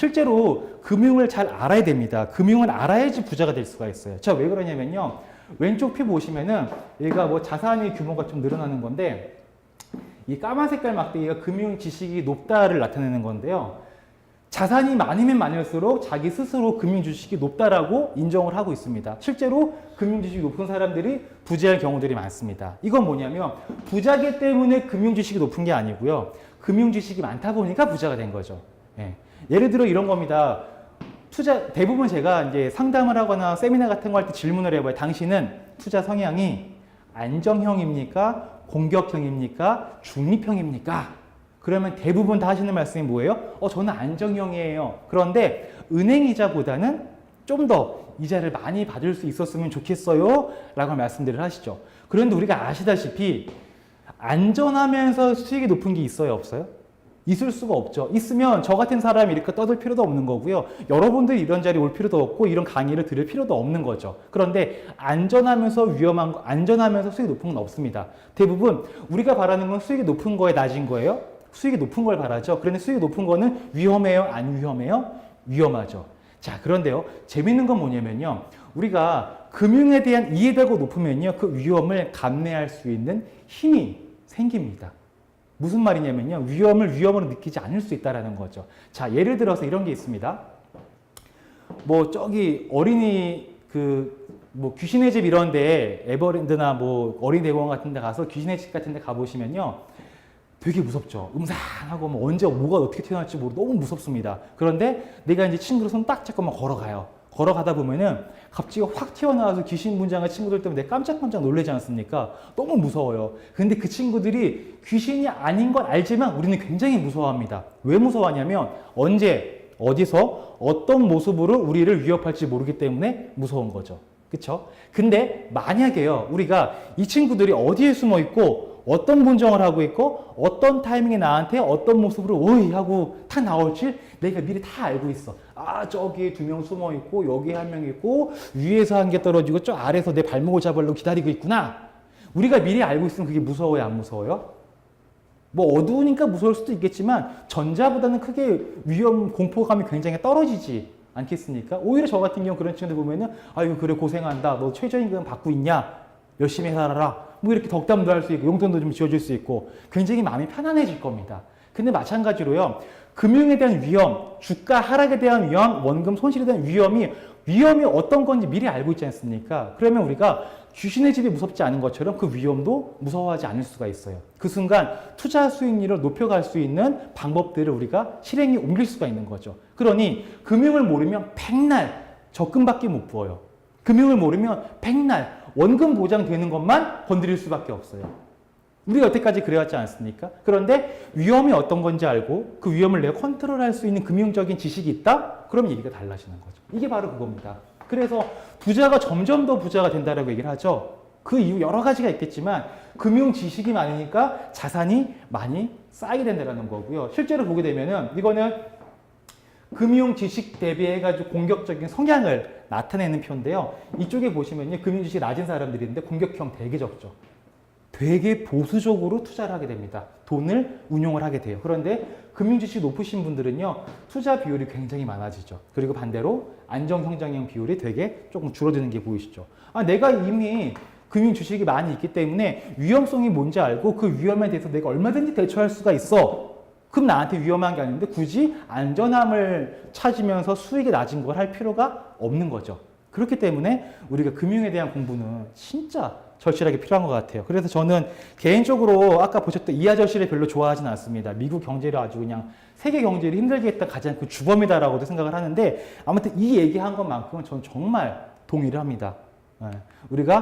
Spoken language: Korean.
실제로 금융을 잘 알아야 됩니다. 금융을 알아야지 부자가 될 수가 있어요. 자, 왜 그러냐면요. 왼쪽 표 보시면은 얘가 뭐 자산의 규모가 좀 늘어나는 건데 이 까만 색깔 막대기가 금융 지식이 높다를 나타내는 건데요. 자산이 많으면 많을수록 자기 스스로 금융 지식이 높다라고 인정을 하고 있습니다. 실제로 금융 지식이 높은 사람들이 부자일 경우들이 많습니다. 이건 뭐냐면 부자기 때문에 금융 지식이 높은 게 아니고요. 금융 지식이 많다 보니까 부자가 된 거죠. 예. 예를 들어 이런 겁니다. 투자 대부분 제가 이제 상담을 하거나 세미나 같은 거 할 때 질문을 해봐요. 당신은 투자 성향이 안정형입니까? 공격형입니까? 중립형입니까? 그러면 대부분 다 하시는 말씀이 뭐예요? 어, 저는 안정형이에요. 그런데 은행 이자보다는 좀 더 이자를 많이 받을 수 있었으면 좋겠어요. 라고 말씀들을 하시죠. 그런데 우리가 아시다시피 안전하면서 수익이 높은 게 있어요? 없어요? 있을 수가 없죠. 있으면 저 같은 사람이 이렇게 떠들 필요도 없는 거고요. 여러분들이 이런 자리에 올 필요도 없고 이런 강의를 들을 필요도 없는 거죠. 그런데 안전하면서 위험한 거, 안전하면서 수익이 높은 건 없습니다. 대부분 우리가 바라는 건 수익이 높은 거에 낮은 거예요. 수익이 높은 걸 바라죠. 그런데 수익이 높은 거는 위험해요? 안 위험해요? 위험하죠. 자, 그런데요. 재밌는 건 뭐냐면요. 우리가 금융에 대한 이해도가 높으면요. 그 위험을 감내할 수 있는 힘이 생깁니다. 무슨 말이냐면요. 위험을 위험으로 느끼지 않을 수 있다라는 거죠. 자, 예를 들어서 이런 게 있습니다. 뭐 저기 어린이 그 뭐 귀신의 집 이런 데 에버랜드나 뭐 어린이 대공원 같은 데 가서 귀신의 집 같은 데 가보시면요. 되게 무섭죠. 음산하고 뭐 언제 뭐가 어떻게 튀어나올지 모르고 너무 무섭습니다. 그런데 내가 이제 친구로 손딱 잡고 막 걸어가요. 걸어가다 보면은 갑자기 확 튀어나와서 귀신 분장한 친구들 때문에 깜짝깜짝 놀라지 않습니까? 너무 무서워요. 근데 그 친구들이 귀신이 아닌 걸 알지만 우리는 굉장히 무서워합니다. 왜 무서워하냐면 언제, 어디서, 어떤 모습으로 우리를 위협할지 모르기 때문에 무서운 거죠. 그쵸? 근데 만약에요, 우리가 이 친구들이 어디에 숨어 있고 어떤 분정을 하고 있고 어떤 타이밍에 나한테 어떤 모습으로 오이 하고 탁 나올지 내가 미리 다 알고 있어. 아 저기 두 명 숨어 있고 여기 한 명 있고 위에서 한 개 떨어지고 저 아래에서 내 발목을 잡으려고 기다리고 있구나. 우리가 미리 알고 있으면 그게 무서워요, 안 무서워요? 뭐 어두우니까 무서울 수도 있겠지만 전자보다는 크게 위험 공포감이 굉장히 떨어지지 않겠습니까? 오히려 저 같은 경우 그런 친구들 보면은 아이고 그래 고생한다. 너 최저임금 받고 있냐? 열심히 살아라. 뭐 이렇게 덕담도 할 수 있고 용돈도 좀 지어줄 수 있고 굉장히 마음이 편안해질 겁니다. 근데 마찬가지로요. 금융에 대한 위험, 주가 하락에 대한 위험, 원금 손실에 대한 위험이 위험이 어떤 건지 미리 알고 있지 않습니까? 그러면 우리가 귀신의 집이 무섭지 않은 것처럼 그 위험도 무서워하지 않을 수가 있어요. 그 순간 투자 수익률을 높여갈 수 있는 방법들을 우리가 실행에 옮길 수가 있는 거죠. 그러니 금융을 모르면 백날 적금밖에 못 부어요. 금융을 모르면 백날 원금 보장되는 것만 건드릴 수밖에 없어요. 우리가 여태까지 그래왔지 않습니까? 그런데 위험이 어떤 건지 알고 그 위험을 내가 컨트롤할 수 있는 금융적인 지식이 있다? 그럼 얘기가 달라지는 거죠. 이게 바로 그겁니다. 그래서 부자가 점점 더 부자가 된다라고 얘기를 하죠. 그 이유 여러 가지가 있겠지만 금융 지식이 많으니까 자산이 많이 쌓이게 된다는 거고요. 실제로 보게 되면은 이거는 금융 지식 대비해가지고 공격적인 성향을 나타내는 표인데요. 이쪽에 보시면요. 금융 지식이 낮은 사람들인데 공격형 되게 적죠. 되게 보수적으로 투자를 하게 됩니다. 돈을 운용을 하게 돼요. 그런데 금융 지식이 높으신 분들은요. 투자 비율이 굉장히 많아지죠. 그리고 반대로 안정 성장형 비율이 되게 조금 줄어드는 게 보이시죠. 아, 내가 이미 금융 주식이 많이 있기 때문에 위험성이 뭔지 알고 그 위험에 대해서 내가 얼마든지 대처할 수가 있어. 그럼 나한테 위험한 게 아닌데 굳이 안전함을 찾으면서 수익이 낮은 걸 할 필요가 없는 거죠. 그렇기 때문에 우리가 금융에 대한 공부는 진짜 절실하게 필요한 것 같아요. 그래서 저는 개인적으로 아까 보셨던 이 아저씨를 별로 좋아하진 않습니다. 미국 경제를 아주 그냥 세계 경제를 힘들게 했던 가장 그 주범이다라고도 생각을 하는데 아무튼 이 얘기한 것만큼은 저는 정말 동의를 합니다. 예. 우리가